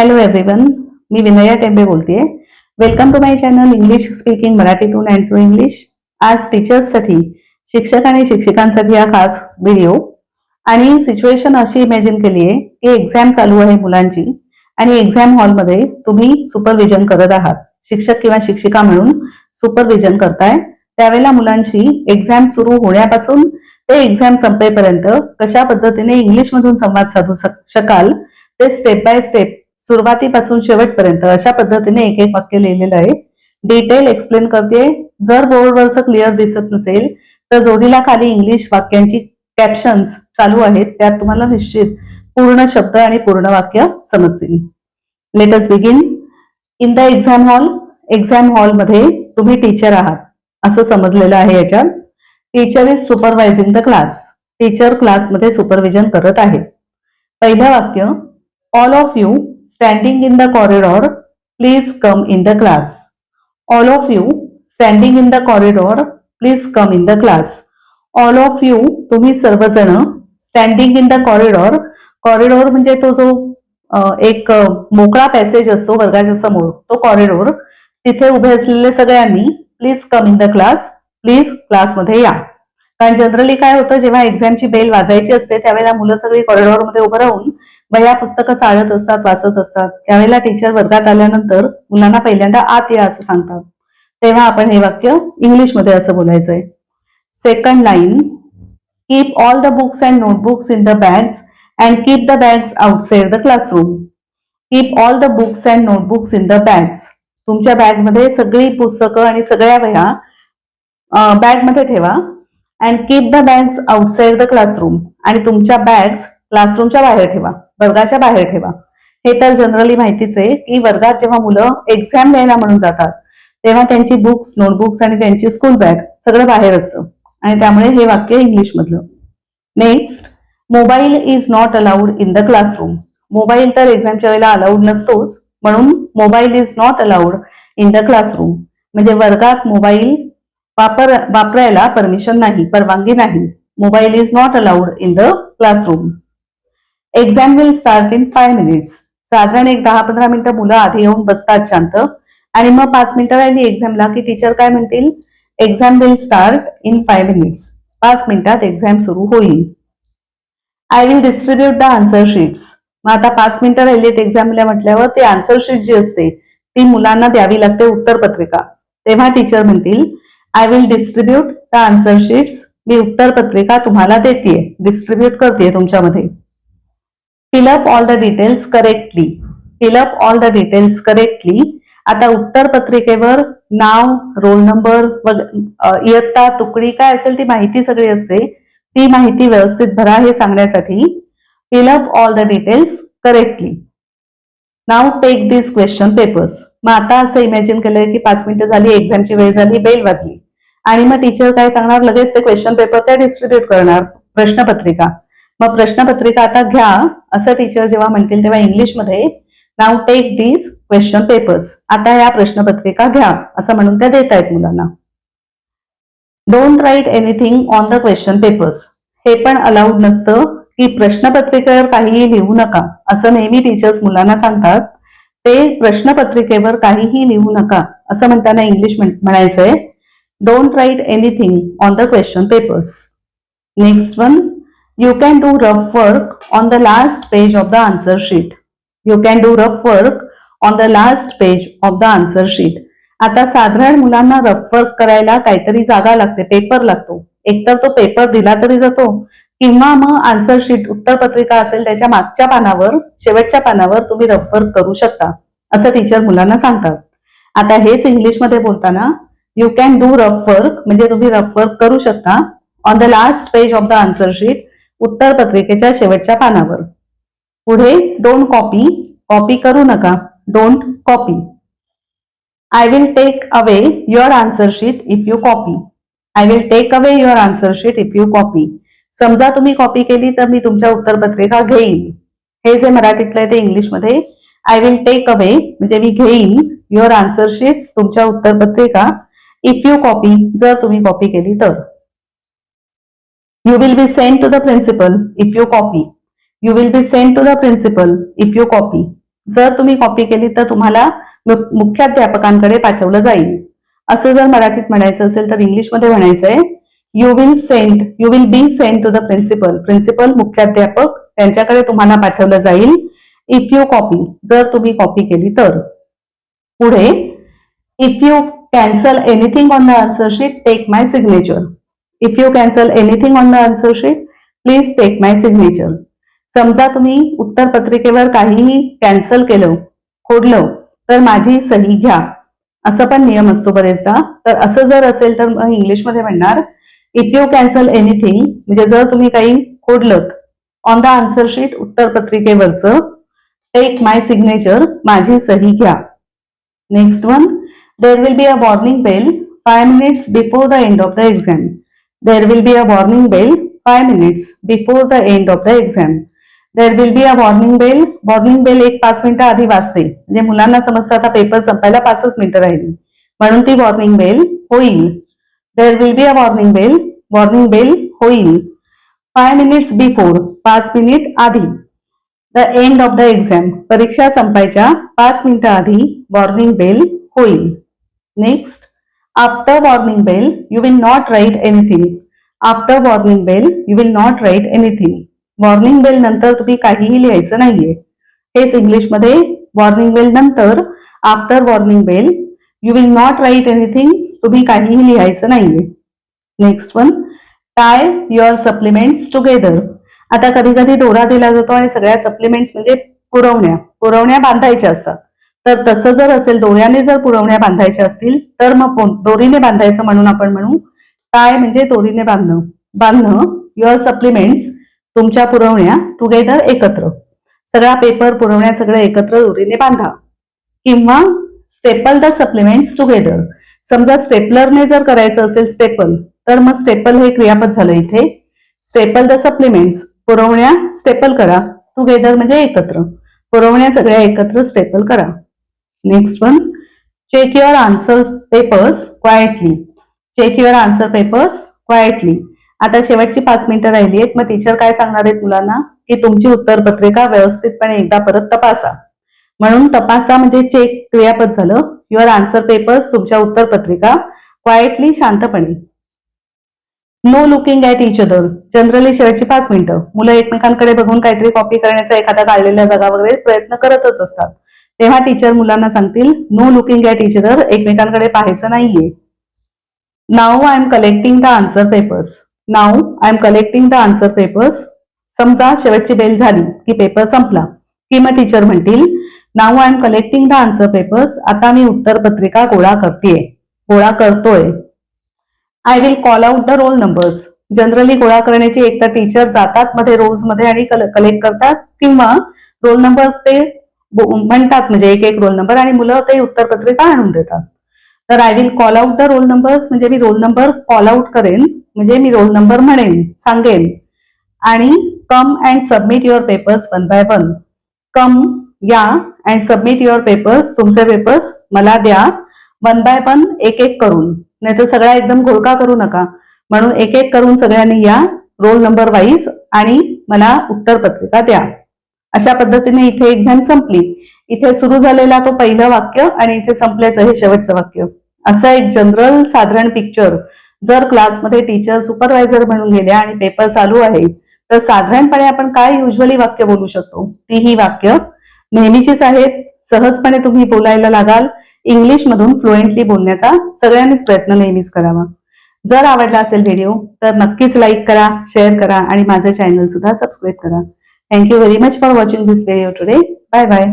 Hello everyone मी विनया टेंबे बोलतेय. Welcome to my channel English speaking मराठीतून अँड टू इंग्लिश आज टीचर्ससाठी शिक्षक आणि शिक्षिकांसाठी हा खास व्हिडिओ आणि सिच्युएशन अशी इमॅजिन केली आहे की एक्झाम चालू आहे मुलांची आणि एक्झाम हॉलमध्ये तुम्ही सुपरविजन करत आहात. शिक्षक किंवा शिक्षिका म्हणून सुपरविजन करताय. त्यावेळेला मुलांची एक्झाम सुरू होण्यापासून ते एक्झाम संपेपर्यंत कशा पद्धतीने इंग्लिशमधून संवाद साधू शक- शकाल ते स्टेप बाय स्टेप सुरुवातीपासून शेवटपर्यंत अशा पद्धतीने एक एक वाक्य लिहिलेलं आहे. डिटेल एक्सप्लेन करते. जर बोर्डवरचं क्लिअर दिसत नसेल तर जोडीला खाली इंग्लिश वाक्यांची कॅप्शन्स चालू आहेत. त्यात तुम्हाला निश्चित पूर्ण शब्द आणि पूर्ण वाक्य समजतील. Let's begin in the exam hall exam हॉलमध्ये तुम्ही टीचर आहात. असं समजलेलं आहे याच्यात. Teacher is supervising the class teacher क्लासमध्ये सुपरविजन करत आहे. पहिलं वाक्य all of you standing in the corridor please come in the class all of you standing in the corridor please come in the class all of you तुम्ही सर्वजण standing in the corridor corridor म्हणजे तो जो एक मोकळा passage असतो वर्गाच्या समोर तो कॉरिडॉर तिथे उभे असलेले सगळ्यांनी please come in the class please क्लासमध्ये या. कारण जनरली काय होतं जेव्हा एक्झामची बेल वाजायची असते त्यावेळेला मुलं सगळी कॉरिडॉरमध्ये उभं राहून बया पुस्तकं चाळत असतात वाचत असतात. त्यावेळेला टीचर वर्गात आल्यानंतर मुलांना पहिल्यांदा आत या असं सांगतात. तेव्हा आपण हे वाक्य इंग्लिशमध्ये असं बोलायचंय. Second line keep all the books and notebooks in the bags and keep the bags outside the classroom keep all the books and notebooks in the bags तुमच्या बॅगमध्ये सगळी पुस्तकं आणि सगळ्या वह्या बॅगमध्ये ठेवा. And keep the bags outside the classroom आणि तुमच्या बॅग्स क्लासरूमच्या बाहेर ठेवा. वर्गाच्या बाहेर ठेवा. हे तर जनरली माहितीच आहे की वर्गात जेव्हा मुलं एक्झाम द्यायला म्हणून जातात तेव्हा त्यांची बुक्स नोटबुक्स आणि त्यांची स्कूल बॅग सगळं बाहेर असतं. आणि त्यामुळे हे वाक्य इंग्लिश मधलं next mobile is not allowed in the classroom mobile तर एक्झामच्या वेळेला अलाउड नसतोच म्हणून mobile is not allowed in the classroom म्हणजे वर्गात मोबाईल वापर वापरायला परमिशन नाही परवानगी नाही. Mobile is not allowed in the classroom exam will start in five minutes साधारण एक दहा पंधरा मिनिटं मुलं आधी येऊन बसतात शांत. आणि मग पाच मिनिटं राहिली एक्झामला की टीचर काय म्हणतील? Exam will start in five minutes पाच मिनिटात एक्झाम सुरू होईल. I will distribute the answer sheets मग आता पाच मिनिटं राहिलीत एक्झामला म्हटल्यावर ते आन्सर शीट जी असते ती मुलांना द्यावी लागते उत्तरपत्रिका. तेव्हा टीचर म्हणतील I will distribute the answer sheets मी उत्तरपत्रिका तुम्हाला देते डिस्ट्रीब्युट करते तुमच्यामध्ये. Fill up all the details correctly fill up all the details correctly आता उत्तर पत्रिकेवर नाव रोल नंबर इयत्ता तुकडी काय असेल ती माहिती सगळी असते. ती माहिती व्यवस्थित भरा हे सांगण्यासाठी. Fill up all the details correctly now take this question papers मग आता असं इमॅजिन केलंय की पाच मिनिटं झाली एक्झामची वेळ झाली बेल वाजली. आणि मग टीचर काय सांगणार? लगेच ते क्वेश्चन पेपर त्या डिस्ट्रीब्युट करणार प्रश्नपत्रिका. मग प्रश्नपत्रिका आता घ्या असं टीचर जेव्हा म्हणतील तेव्हा इंग्लिशमध्ये now take these question papers आता या प्रश्नपत्रिका घ्या असं म्हणून त्या देत आहेत मुलांना. Don't write anything on the question papers हे पण अलाउड नसतं की प्रश्नपत्रिकेवर काहीही लिहू नका असं नेहमी टीचर्स मुलांना सांगतात. ते प्रश्नपत्रिकेवर काहीही लिहू नका असं म्हणताना इंग्लिश म्हणायचंय. Don't write anything on the question papers next one you can do rough work on the last page of the answer sheet you can do rough work on the last page of the answer sheet आता साधारण मुलांना rough work करायला काहीतरी जागा लागते paper लागतो. एकतर तो पेपर दिला तरी जातो किंवा मग आन्सर शीट उत्तरपत्रिका असेल त्याच्या मागच्या पानावर शेवटच्या पानावर तुम्ही रफर करू शकता असं टीचर मुलांना सांगतात. आता हेच इंग्लिशमध्ये बोलताना you can do rough work म्हणजे तुम्ही रफ वर्क करू शकता on the last page of the answer sheet उत्तरपत्रिकेच्या शेवटच्या पानावर. पुढे डोंट कॉपी कॉपी करू नका don't copy I will take away your answer sheet if you copy I will take away your answer sheet if you copy समजा तुम्ही copy केली तर मी तुमच्या उत्तरपत्रिका घेईन. हे जे मराठीतलं आहे ते इंग्लिशमध्ये. आय विल टेक अवे म्हणजे मी घेईन युअर आन्सर शीट तुमच्या उत्तरपत्रिका. इफ यू कॉपी जर तुम्ही कॉपी केली तर. You will be send to the principal if you copy you will be send to the principal if you copy जर तुम्ही copy केली तर तुम्हाला मुख्याध्यापकांकडे पाठवलं जाईल. असं जर मराठीत म्हणायचं असेल तर इंग्लिशमध्ये म्हणायचंय you will send you will be send to the principal principal मुख्याध्यापक त्यांच्याकडे तुम्हाला पाठवलं जाईल. इफ यू कॉपी जर तुम्ही कॉपी केली तर. पुढे if you cancel anything on the answer sheet take my signature if you cancel anything on the answer sheet please take my signature समजा तुम्ही उत्तर पत्रिकेवर काहीही कॅन्सल केलं खोडलं तर माझी सही घ्या. असं पण नियम असतो बरेचदा. तर असं जर असेल तर इंग्लिशमध्ये म्हणणार इफ यू कॅन्सल एनिथिंग म्हणजे जर तुम्ही काही खोडलं ऑन द आन्सर शीट उत्तर पत्रिकेवरचं टेक माय सिग्नेचर माझी सही घ्या. Next one there will be a warning bell five minutes before the end of the exam there will be a warning bell five minutes before the end of the exam there will be a warning bell warning bell एक पाच मिनिटं आधी वाजते. म्हणजे मुलांना समजतं आता paper संपायला पाचच मिनिटं राहिली. म्हणून ती वॉर्निंग बेल होईल. There will be a warning bell warning bell होईल फाय मिनिट्स बिफोर पाच मिनिट आधी. The end of the exam परीक्षा संपायच्या पाच मिनिटं आधी वॉर्निंग बेल होईल next after warning bell you will not write anything after warning bell you will not write anything warning bell नंतर तुम्ही काहीही लिहायचं नाहीये. हेच इंग्लिशमध्ये वॉर्निंग बेल नंतर after warning bell you will not write anything तुम्ही काहीही लिहायचं नाहीये. Next one tie your supplements together आता कधी कधी दोरा दिला जातो आणि सगळ्या सप्लिमेंट्स म्हणजे पुरवण्या पुरवण्या बांधायच्या असतात. तर तसं जर असेल दोऱ्याने जर पुरवण्या बांधायच्या असतील तर मग दोरीने बांधायचं म्हणून आपण म्हणू टाय म्हणजे दोरीने बांधणं. बांधणं युअर सप्लिमेंट्स तुमच्या पुरवण्या टुगेदर एकत्र. सगळा पेपर पुरवण्या सगळं एकत्र दोरीने बांधा. किंवा स्टेपल द सप्लिमेंट्स टुगेदर समजा स्टेपलरने जर करायचं असेल स्टेपल तर मग स्टेपल हे क्रियापद झालं इथे. स्टेपल द सप्लिमेंट्स पुरवण्या स्टेपल करा टुगेदर म्हणजे एकत्र. पुरवण्या सगळ्या एकत्र स्टेपल करा. Next one check your answer papers quietly check your answer papers quietly आता शेवटची पाच मिनिटं राहिली आहेत. मग टीचर काय सांगणार आहेत मुलांना? की तुमची उत्तरपत्रिका व्यवस्थितपणे एकदा परत तपासा. म्हणून तपासा म्हणजे चेक क्रियापद झालं. युअर आन्सर पेपर्स तुमच्या उत्तरपत्रिका. क्वाइटली शांतपणे. No looking at each other generally शेवटची पाच मिनिटं. मुलं एकमेकांकडे बघून काहीतरी कॉपी करण्याचा एखादा काढलेल्या जागा वगैरे प्रयत्न करतच असतात. तेव्हा टीचर मुलांना सांगतील no looking at each other एकमेकांकडे पाहायचं नाहीये. Now I am collecting the answer papers now I am collecting the answer papers समजा शेवटची बेल झाली की पेपर संपला. की मग टीचर म्हणतील now I am collecting the answer papers आता मी उत्तरपत्रिका गोळा करतेय. गोळा करतोय. I will call out the roll numbers generally गोळा करण्याची एक तर टीचर जातात मध्ये रोजमध्ये आणि कलेक्ट करतात किंवा रोल नंबर ते म्हणतात म्हणजे एक एक रोल नंबर आणि मुलं ते उत्तरपत्रिका आणून देतात. तर I will call out the roll numbers म्हणजे मी रोल नंबर कॉल आउट करेन. म्हणजे मी रोल नंबर म्हणेन सांगेन. आणि come and submit your papers one by one come या अँड सबमिट युअर पेपर्स तुमचे पेपर्स मला द्या. वन बाय वन एक एक करून. नाही तर सगळा एकदम घोळका करू नका. म्हणून एक एक करून सगळ्यांनी या रोल नंबर वाईज आणि मला उत्तर पत्रिका द्या. अशा पद्धतीने इथे एक्झाम संपली. इथे सुरू झालेला तो पहिलं वाक्य आणि इथे संपल्याचं हे शेवटचं वाक्य. असं एक जनरल साधारण पिक्चर जर क्लासमध्ये टीचर सुपरवायझर म्हणून गेल्या आणि पेपर चालू आहे तर साधारणपणे आपण काय युजली वाक्य बोलू शकतो? ती ही वाक्य नेहमीचीच आहेत. सहजपणे तुम्ही बोलायला लागाल. इंग्लिश मधून फ्लुएंटली बोलण्याचा सगळ्यांनीच प्रयत्न नेहमीच करावा. जर आवडला असेल व्हिडिओ तर नक्कीच लाईक करा शेअर करा आणि माझं चॅनल सुद्धा सबस्क्राईब करा. Thank you very much for watching this video today bye bye